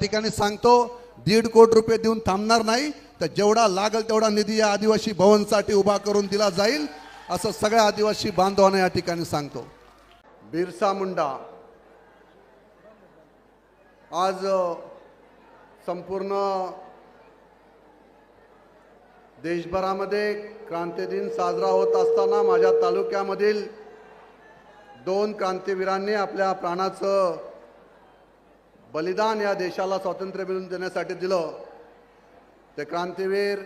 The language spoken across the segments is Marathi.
ठिकाणी सांगतो दीड कोटी रुपये देऊन थांबणार नाही तर जेवढा लागल तेवढा निधी या आदिवासी भवनसाठी उभा करून दिला जाईल असं सगळ्या आदिवासी बांधवांना या ठिकाणी सांगतो. बिरसा मुंडा आज संपूर्ण देशभरामध्ये क्रांती दिन साजरा होत असताना माझ्या तालुक्यामधील दोन क्रांतीवीरांनी आपल्या प्राणाचं बलिदान या देशाला स्वातंत्र्य मिळवून देण्यासाठी दिलं. ते क्रांतीवीर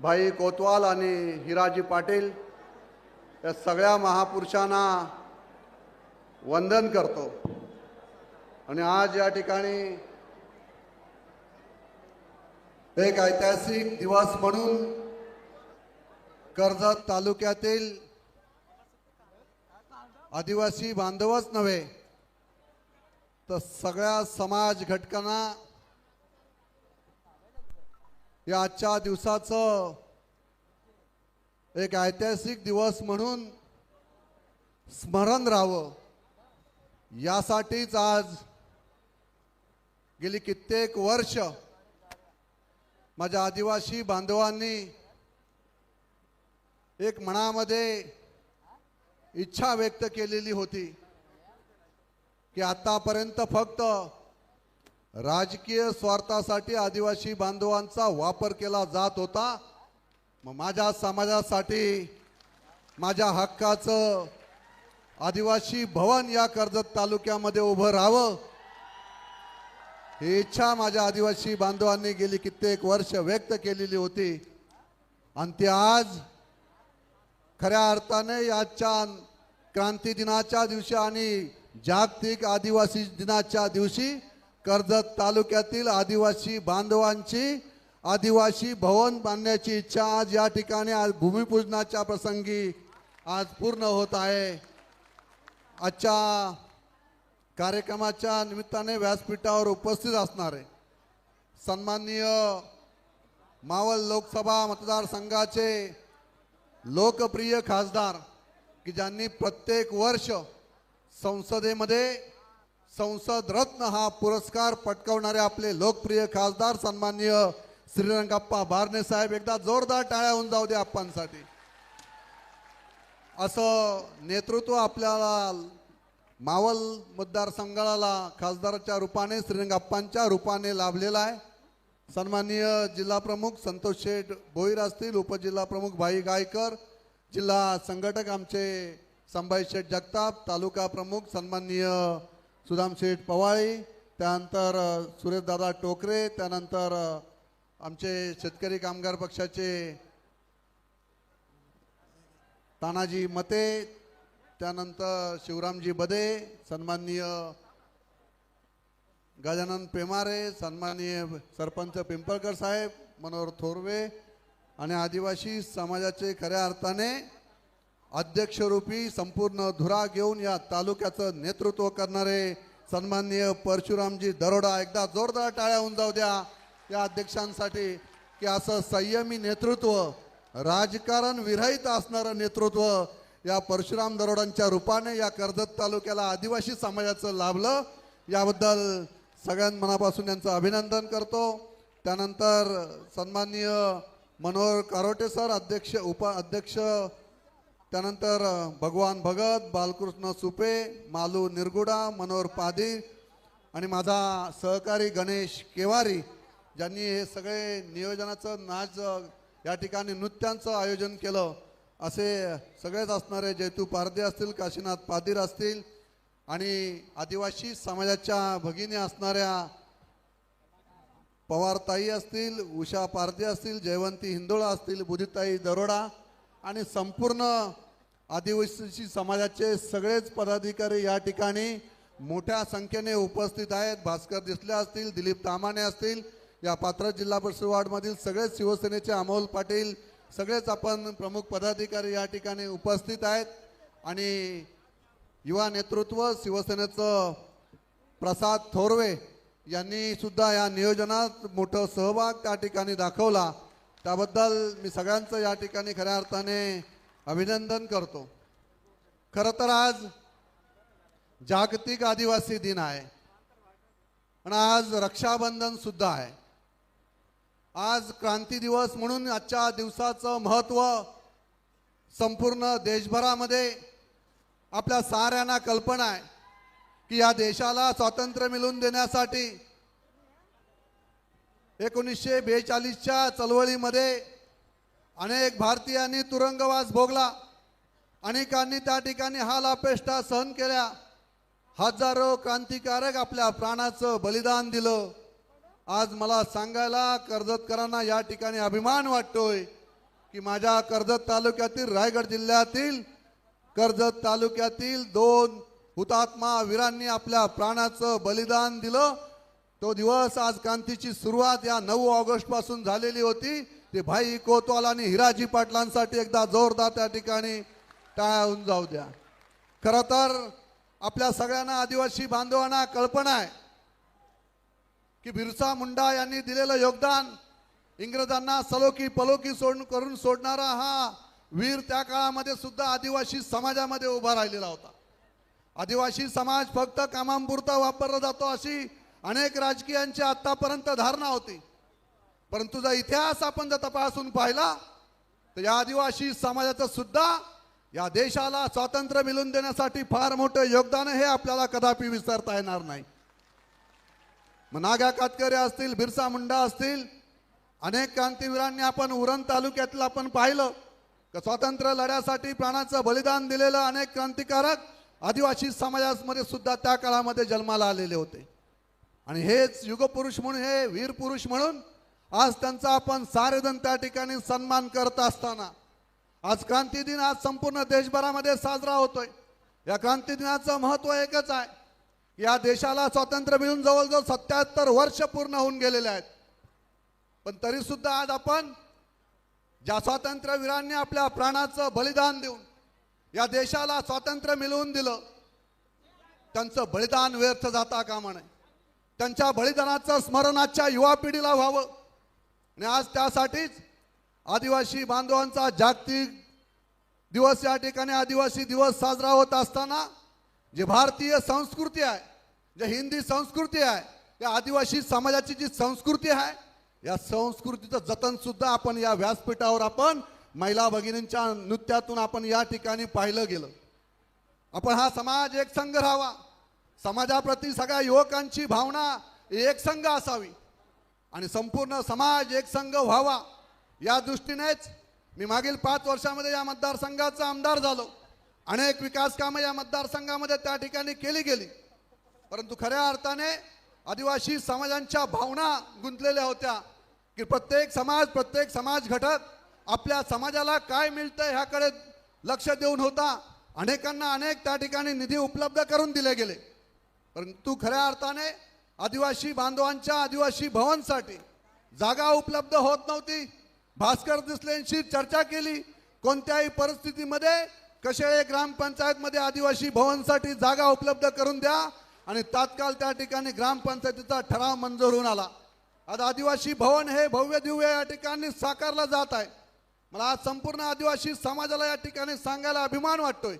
भाई कोतवाल आणि हिराजी पाटील या सगळ्या महापुरुषांना वंदन करतो. आणि आज या ठिकाणी एक ऐतिहासिक दिवस म्हणून कर्जत तालुक्यातील आदिवासी बांधवच नव्हे तर सगळ्या समाज घटकांना या आजच्या दिवसाचं एक ऐतिहासिक दिवस म्हणून स्मरण राहावं. यासाठीच आज गेली कित्येक वर्ष माझ्या आदिवासी बांधवांनी एक मनामध्ये इच्छा व्यक्त केलेली होती. की आतापर्यंत फक्त राजकीय स्वार्थासाठी आदिवासी बांधवांचा वापर केला जात होता. मग माझ्या समाजासाठी माझ्या हक्काचं आदिवासी भवन या कर्जत तालुक्यामध्ये उभं राहावं ही इच्छा माझ्या आदिवासी बांधवांनी गेली कित्येक वर्ष व्यक्त केलेली होती. आणि ती आज खऱ्या अर्थाने याच्या क्रांती दिनाच्या दिवशी आणि जागतिक आदिवासी दिनाच्या दिवशी कर्जत तालुक्यातील आदिवासी बांधवांची आदिवासी भवन बांधण्याची इच्छा आज या ठिकाणी आज भूमिपूजनाच्या प्रसंगी आज पूर्ण होत आहे. आजच्या कार्यक्रमाच्या निमित्ताने व्यासपीठावर उपस्थित असणारे सन्माननीय मावळ लोकसभा मतदारसंघाचे लोकप्रिय खासदार की ज्यांनी प्रत्येक वर्ष संसदेमध्ये संसद रत्न हा पुरस्कार पटकावणारे आपले लोकप्रिय खासदार सन्माननीय श्रीरंगाप्पा भारणे साहेब एकदा जोरदार टाळ्या होऊन जाऊ दे आप्पांसाठी. असं नेतृत्व आपल्याला मावल मतदारसंघाला खासदाराच्या रूपाने श्रीरंगाप्पांच्या रूपाने लाभलेला आहे. सन्माननीय जिल्हा प्रमुख संतोष शेठ भोईर असतील उपजिल्हा प्रमुख भाई गायकर जिल्हा संघटक आमचे संभाजी शेठ जगताप तालुका प्रमुख सन्माननीय सुदाम शेठ पवाळी त्यानंतर सुरेशदादा टोकरे त्यानंतर आमचे शेतकरी कामगार पक्षाचे तानाजी मते त्यानंतर शिवरामजी बदे सन्माननीय गजानन पेमारे सन्माननीय सरपंच पिंपळकर साहेब मनोहर थोरवे आणि आदिवासी समाजाचे खऱ्या अर्थाने अध्यक्षरूपी संपूर्ण धुरा घेऊन या तालुक्याचं नेतृत्व करणारे सन्माननीय परशुरामजी दरोडा एकदा जोरदार टाळ्या होऊन जाऊ द्या. या अध्यक्षांसाठी की असं संयमी नेतृत्व राजकारण विरहित असणारं नेतृत्व या परशुराम दरोडांच्या रूपाने या कर्जत तालुक्याला आदिवासी समाजाचं लाभलं. याबद्दल सगळ्यां मनापासून यांचं अभिनंदन करतो. त्यानंतर सन्माननीय मनोहर कारोटे सर अध्यक्ष उपाध्यक्ष त्यानंतर भगवान भगत बालकृष्ण सुपे मालू निरगुडा मनोहर पादी आणि माझा सहकारी गणेश केवारी ज्यांनी हे सगळे नियोजनाचं नाच या ठिकाणी नृत्यांचं आयोजन केलं. असे सगळेच असणारे जैतू पारदे असतील काशीनाथ पादीर असतील आणि आदिवासी समाजाच्या भगिनी असणाऱ्या पवारताई असतील उषा पारदे असतील जयवंती हिंदोळा असतील बुधिताई दरोडा आणि संपूर्ण आदिवासी समाजाचे सगळेच पदाधिकारी या ठिकाणी मोठ्या संख्येने उपस्थित आहेत. भास्कर दिसले असतील दिलीप तामाने असतील या पात्र जिल्हा परिषद वार्डमधील सगळेच शिवसेनेचे अमोल पाटील सगळेच आपण प्रमुख पदाधिकारी या ठिकाणी उपस्थित आहेत. आणि युवा नेतृत्व शिवसेनेचं प्रसाद थोरवे यांनी सुद्धा या नियोजनात मोठं सहभाग त्या ठिकाणी दाखवला. त्याबद्दल मी सगळ्यांचं या ठिकाणी खऱ्या अर्थाने अभिनंदन करतो. खरं तर आज जागतिक आदिवासी दिन आहे. आणि आज रक्षाबंधन सुद्धा आहे. आज क्रांती दिवस म्हणून आजच्या दिवसाचं महत्त्व संपूर्ण देशभरामध्ये आपल्या साऱ्यांना कल्पना आहे की या देशाला स्वातंत्र्य मिळवून देण्यासाठी एकोणीसशे बेचाळीसच्या चळवळीमध्ये अनेक भारतीयांनी तुरुंगवास भोगला. अनेकांनी त्या ठिकाणी हाल अपेष्टा सहन केल्या. हजारो क्रांतिकारक आपल्या प्राणाचं बलिदान दिलं. आज मला सांगायला कर्जतकरांना या ठिकाणी अभिमान वाटतोय की माझ्या कर्जत तालुक्यातील रायगड जिल्ह्यातील कर्जत तालुक्यातील दोन हुतात्मा वीरांनी आपल्या प्राणाचं बलिदान दिलं. तो दिवस आज क्रांतीची सुरुवात या नऊ ऑगस्टपासून झालेली होती. ते भाई कोतवाल आणि हिराजी पाटलांसाठी एकदा जोरदार त्या ठिकाणी टाळ्या होऊन जाऊ द्या. खरं तर आपल्या सगळ्यांना आदिवासी बांधवांना कल्पना आहे की बिरसा मुंडा यांनी दिलेलं योगदान इंग्रजांना सलोकी पलोकी सोड करून सोडणारा हा वीर त्या काळामध्ये सुद्धा आदिवासी समाजामध्ये उभा राहिलेला होता. आदिवासी समाज फक्त कामांपुरता वापरला जातो अशी अनेक राजकीयांची आतापर्यंत धारणा होती. परंतु जर इतिहास आपण जर तपासून पाहिला तर या आदिवासी समाजाचं सुद्धा या देशाला स्वातंत्र्य मिळवून देण्यासाठी फार मोठं योगदान हे आपल्याला कदापि विसरता येणार नाही. मग नागा कातकरे असतील बिरसा मुंडा असतील अनेक क्रांतीवीरांनी आपण उरण तालुक्यातलं आपण पाहिलं का स्वातंत्र्य लढ्यासाठी प्राणाचं बलिदान दिलेलं अनेक क्रांतिकारक आदिवासी समाजामध्ये सुद्धा त्या काळामध्ये जन्माला आलेले होते. आणि हेच युगपुरुष म्हणून हे वीर पुरुष म्हणून आज त्यांचा आपण सारेजण त्या ठिकाणी सन्मान करत असताना. आज क्रांती दिन आज संपूर्ण देशभरामध्ये साजरा होतोय. या क्रांती दिनाचं महत्त्व एकच आहे. या देशाला स्वातंत्र्य मिळून जवळजवळ सत्याहत्तर वर्ष पूर्ण होऊन गेलेले आहेत. पण तरी सुद्धा आज आपण ज्या स्वातंत्र्यवीरांनी आपल्या प्राणाचं बलिदान देऊन या देशाला स्वातंत्र्य मिळवून दिलं त्यांचं बलिदान व्यर्थ जाता कामा नये. त्यांच्या बलिदानाचं स्मरण आजच्या युवा पिढीला व्हावं. आणि आज त्यासाठीच आदिवासी बांधवांचा जागतिक दिवस या ठिकाणी आदिवासी दिवस साजरा होत असताना जे भारतीय संस्कृती आहे जे हिंदी संस्कृती आहे त्या आदिवासी समाजाची जी संस्कृती आहे या संस्कृतीचं जतन सुद्धा आपण या व्यासपीठावर आपण महिला भगिनींच्या नृत्यातून आपण या ठिकाणी पाहिलं गेलं. आपण हा समाज एक संघ राहावा. समाजाप्रती सगळ्या युवकांची भावना एकसंघ असावी आणि संपूर्ण समाज एकसंघ व्हावा. या दृष्टीनेच मी मागील पाच वर्षामध्ये या मतदारसंघाचा आमदार झालो. अनेक विकास कामं या मतदारसंघामध्ये त्या ठिकाणी केली गेली. परंतु खऱ्या अर्थाने आदिवासी समाजांच्या भावना गुंतलेल्या होत्या की प्रत्येक समाज प्रत्येक समाज घटक आपल्या समाजाला काय मिळतं ह्याकडे लक्ष देऊन होता. अनेकांना अनेक त्या ठिकाणी निधी उपलब्ध करून दिले गेले. परंतु खऱ्या अर्थाने आदिवासी बांधवांच्या आदिवासी भवनसाठी जागा उपलब्ध होत नव्हती. भास्कर दिसलेंशी चर्चा केली. कोणत्याही परिस्थितीमध्ये कसे ग्रामपंचायतमध्ये आदिवासी भवनसाठी जागा उपलब्ध करून द्या आणि तात्काळ त्या ठिकाणी ग्रामपंचायतीचा ठराव मंजूर होऊन आला. आज आदिवासी भवन हे भव्य दिव्य या ठिकाणी साकारलं जात आहे. मला आज संपूर्ण आदिवासी समाजाला या ठिकाणी सांगायला अभिमान वाटतोय.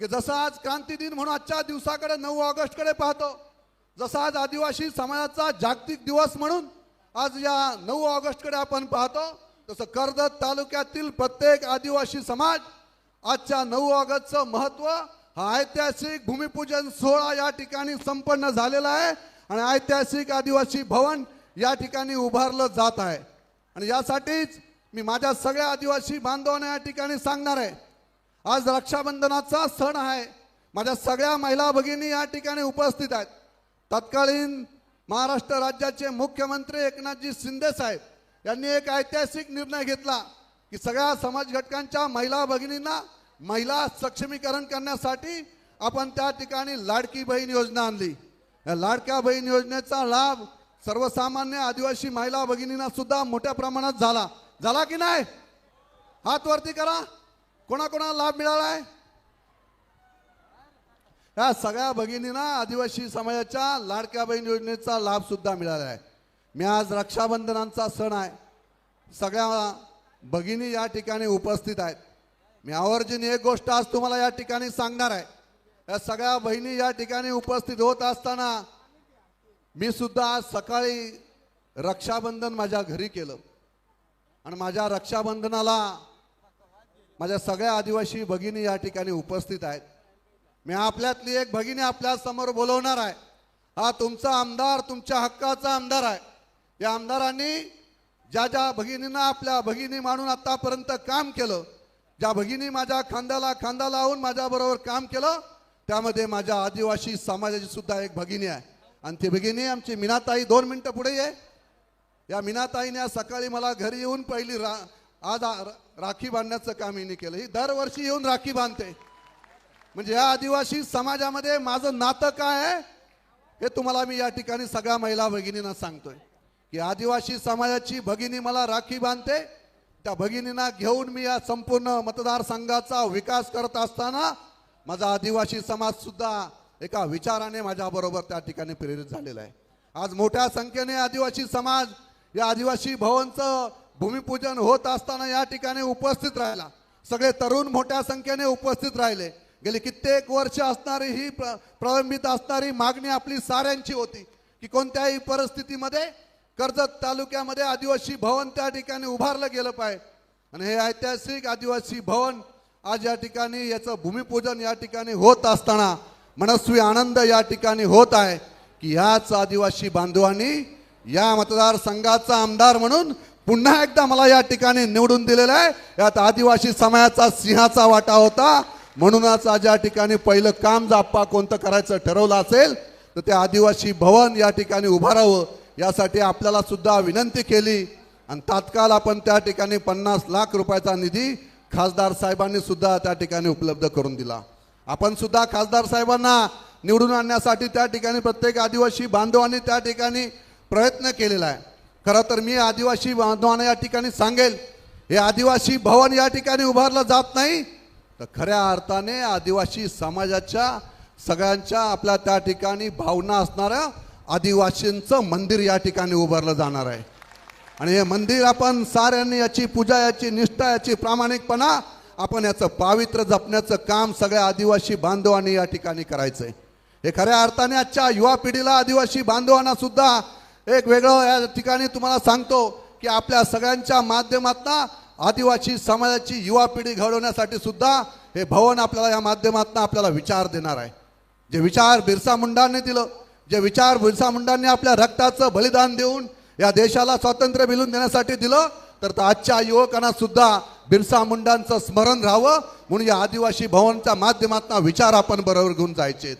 जसं आज क्रांती दिन म्हणून आजच्या दिवसाकडे नऊ ऑगस्टकडे पाहतो जसं आज आदिवासी समाजाचा जागतिक दिवस म्हणून आज या नऊ ऑगस्टकडे आपण पाहतो तसं कर्जत तालुक्यातील प्रत्येक आदिवासी समाज आजच्या नऊ ऑगस्टचं महत्त्व हा ऐतिहासिक भूमिपूजन सोहळा या ठिकाणी संपन्न झालेला आहे आणि ऐतिहासिक आदिवासी भवन या ठिकाणी उभारलं जात आहे. आणि यासाठीच मी माझ्या सगळ्या आदिवासी बांधवांना या ठिकाणी सांगणार आहे आज रक्षाबंधनाचा सण आहे. माझ्या सगळ्या महिला भगिनी या ठिकाणी उपस्थित आहेत. तत्कालीन महाराष्ट्र राज्याचे मुख्यमंत्री एकनाथजी शिंदे साहेब यांनी एक ऐतिहासिक निर्णय घेतला की सगळ्या समाज घटकांच्या महिला भगिनींना महिला सक्षमीकरण करण्यासाठी आपण त्या ठिकाणी लाडकी बहीण योजना आणली. या लाडक्या बहीण योजनेचा लाभ सर्वसामान्य आदिवासी महिला भगिनींना सुद्धा मोठ्या प्रमाणात झाला. झाला की नाही? हात वरती करा. कोणाकोणाला लाभ मिळाला आहे या सगळ्या भगिनींना आदिवासी समाजाच्या लाडक्या बहीण योजनेचा लाभ सुद्धा मिळाला आहे मी आज रक्षाबंधनांचा सण आहे. सगळ्या भगिनी या ठिकाणी उपस्थित आहेत. मी आवर्जून एक गोष्ट आज तुम्हाला या ठिकाणी सांगणार आहे. या सगळ्या बहिणी या ठिकाणी उपस्थित होत असताना मी सुद्धा आज सकाळी रक्षाबंधन माझ्या घरी केलं. आणि माझ्या रक्षाबंधनाला माझ्या सगळ्या आदिवासी भगिनी या ठिकाणी उपस्थित आहेत. मी आपल्यातली एक भगिनी आपल्यासमोर बोलवणार आहे. हा तुमचा आमदार तुमच्या हक्काचा आमदार आहे. या आमदारांनी ज्या ज्या भगिनींना आपल्या भगिनी मानून आतापर्यंत काम केलं ज्या भगिनी माझ्या खांद्याला खांदा लावून माझ्याबरोबर काम केलं त्यामध्ये माझ्या आदिवासी समाजाची सुद्धा एक भगिनी आहे. आणि ती भगिनी आमची मीनाताई दोन मिनटं पुढे ये. या मीनाताईने आज सकाळी मला घरी येऊन पहिली रा आज राखी बांधण्याचं काम हिने केलं. ही दरवर्षी येऊन राखी बांधते. म्हणजे या आदिवासी समाजामध्ये माझं नातं काय आहे हे तुम्हाला मी या ठिकाणी सगळ्या महिला भगिनींना सांगतोय. की आदिवासी समाजाची भगिनी मला राखी बांधते. त्या भगिनींना घेऊन मी या संपूर्ण मतदारसंघाचा विकास करत असताना माझा आदिवासी समाज सुद्धा एका विचाराने माझ्याबरोबर त्या ठिकाणी प्रेरित झालेला आहे. आज मोठ्या संख्येने आदिवासी समाज या आदिवासी भवनचं भूमिपूजन होत असताना या ठिकाणी उपस्थित राहिला. सगळे तरुण मोठ्या संख्येने उपस्थित राहिले. गेली कित्येक वर्ष असणारी ही प्र- प्रलंबित असणारी मागणी आपली साऱ्यांची होती की कोणत्याही परिस्थितीमध्ये कर्जत तालुक्यामध्ये आदिवासी भवन त्या ठिकाणी उभारलं गेलं पाहिजे. आणि हे ऐतिहासिक आदिवासी भवन आज या ठिकाणी याचं भूमिपूजन या ठिकाणी होत असताना मनस्वी आनंद या ठिकाणी होत आहे की ह्याच आदिवासी बांधवांनी या मतदारसंघाचा आमदार म्हणून पुन्हा एकदा मला या ठिकाणी निवडून दिलेलं आहे. यात आदिवासी समाजाचा सिंहाचा वाटा होता. म्हणूनच आज या ठिकाणी पहिलं काम जाप्पा कोणतं करायचं ठरवलं असेल तर ते आदिवासी भवन या ठिकाणी उभारावं यासाठी आपल्याला सुद्धा विनंती केली. आणि तात्काळ आपण त्या ठिकाणी पन्नास लाख रुपयाचा निधी खासदार साहेबांनी सुद्धा त्या ठिकाणी उपलब्ध करून दिला. आपण सुद्धा खासदार साहेबांना निवडून आणण्यासाठी त्या ठिकाणी प्रत्येक आदिवासी बांधवांनी त्या ठिकाणी प्रयत्न केलेला आहे. खरं तर मी आदिवासी बांधवांना या ठिकाणी सांगेल हे आदिवासी भवन या ठिकाणी उभारलं जात नाही तर खऱ्या अर्थाने आदिवासी समाजाच्या सगळ्यांच्या आपल्या त्या ठिकाणी भावना असणाऱ्या आदिवासींचं मंदिर या ठिकाणी उभारलं जाणार आहे. आणि हे मंदिर आपण साऱ्यांनी याची पूजा याची निष्ठा याची प्रामाणिकपणा आपण याचं पावित्र्य जपण्याचं काम सगळ्या आदिवासी बांधवांनी या ठिकाणी करायचं आहे हे खऱ्या अर्थाने आजच्या युवा पिढीला आदिवासी बांधवांना सुद्धा एक वेगळं या ठिकाणी तुम्हाला सांगतो की आपल्या सगळ्यांच्या माध्यमातून आदिवासी समाजाची युवा पिढी घडवण्यासाठी सुद्धा हे भवन आपल्याला या माध्यमातून आपल्याला विचार देणार आहे. जे विचार बिरसा मुंडांनी दिलं जे विचार बिरसा मुंडांनी आपल्या रक्ताचं बलिदान देऊन या देशाला स्वातंत्र्य मिळवून देण्यासाठी दिलं तर आजच्या युवकांना सुद्धा बिरसा मुंडांचं स्मरण राहावं म्हणून या आदिवासी भवनच्या माध्यमातून विचार आपण बरोबर घेऊन जायचे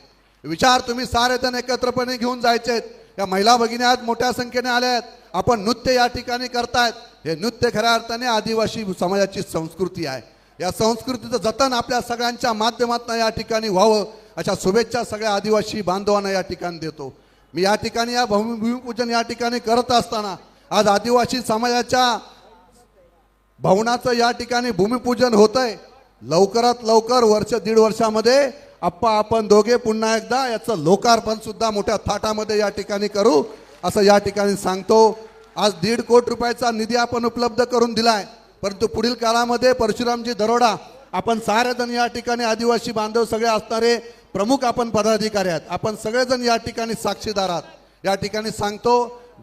विचार तुम्ही सारे जण एकत्रपणे घेऊन जायचेत. या महिला भगिनी आज मोठ्या संख्येने आल्या आहेत. आपण नृत्य या ठिकाणी करतायत. हे नृत्य खऱ्या अर्थाने आदिवासी समाजाची संस्कृती आहे. या संस्कृतीचं जतन आपल्या सगळ्यांच्या माध्यमातून या ठिकाणी व्हावं अशा शुभेच्छा सगळ्या आदिवासी बांधवांना या ठिकाणी देतो. मी या ठिकाणी या भूमिपूजन या ठिकाणी करत असताना आज आदिवासी समाजाच्या भवनाचं या ठिकाणी भूमिपूजन होतंय. आहे लवकरात लवकर वर्ष दीड वर्षामध्ये आप्पा आपण दोघे पुन्हा एकदा याचं लोकार्पण सुद्धा मोठ्या थाटामध्ये या ठिकाणी करू. असं या ठिकाणी सांगतो. आज दीड कोटी रुपयाचा निधी आपण उपलब्ध करून दिलाय. परंतु पुढील काळामध्ये परशुरामजी दरोडा आपण सारेजण या ठिकाणी आदिवासी बांधव सगळे असणारे प्रमुख आपण पदाधिकारी आहेत. आपण सगळेजण या ठिकाणी साक्षीदार आहात. या ठिकाणी सांगतो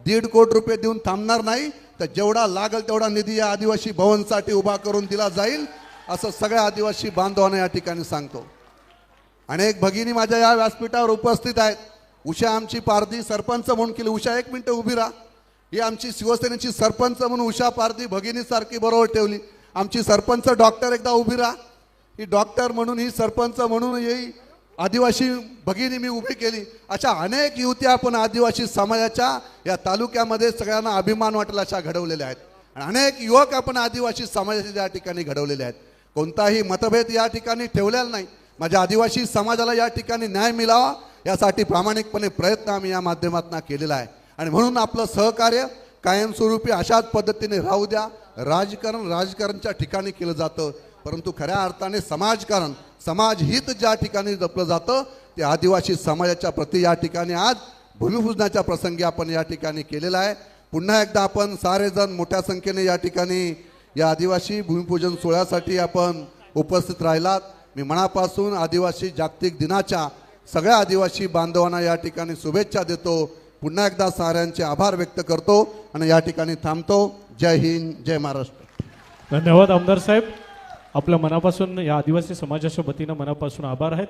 दीड कोटी रुपये देऊन थांबणार नाही तर जेवढा लागल तेवढा निधी या आदिवासी भवनसाठी उभा करून दिला जाईल असं सगळ्या आदिवासी बांधवांना या ठिकाणी सांगतो. अनेक भगिनी माझ्या या व्यासपीठावर उपस्थित आहेत. उषा आमची पारधी सरपंच म्हणून केली. उषा एक मिनटं उभी राहा. ही आमची शिवसेनेची सरपंच म्हणून उषा पारधी भगिनीसारखी बरोबर ठेवली. आमची सरपंच डॉक्टर एकदा उभी राहा. ही डॉक्टर म्हणून ही सरपंच म्हणून ही आदिवासी भगिनी मी उभी केली. अशा अनेक युवती आपण आदिवासी समाजाच्या या तालुक्यामध्ये सगळ्यांना अभिमान वाटेल अशा घडवलेल्या आहेत. आणि अनेक युवक आपण आदिवासी समाजाचे या ठिकाणी घडवलेले आहेत. कोणताही मतभेद या ठिकाणी ठेवलेला नाही. माझ्या आदिवासी समाजाला या ठिकाणी न्याय मिळावा यासाठी प्रामाणिकपणे प्रयत्न आम्ही या माध्यमातून केलेला आहे. आणि म्हणून आपलं सहकार्य कायमस्वरूपी अशाच पद्धतीने राहू द्या. राजकारण राजकारणच्या ठिकाणी केलं जातं परंतु खऱ्या अर्थाने समाजकारण समाजहित ज्या ठिकाणी जपलं जातं ते आदिवासी समाजाच्या प्रती या ठिकाणी आज भूमिपूजनाच्या प्रसंगी आपण या ठिकाणी केलेला आहे. पुन्हा एकदा आपण सारेजण मोठ्या संख्येने या ठिकाणी या आदिवासी भूमिपूजन सोहळ्यासाठी आपण उपस्थित राहिलात. मी मनापासून आदिवासी जागतिक दिनाच्या सगळ्या आदिवासी बांधवांना या ठिकाणी शुभेच्छा देतो. पुन्हा एकदा साऱ्यांचे आभार व्यक्त करतो आणि या ठिकाणी थांबतो. जय हिंद जय महाराष्ट्र. धन्यवाद आमदार साहेब. आपल्या मनापासून या आदिवासी समाजाच्या वतीनं मनापासून आभार आहेत.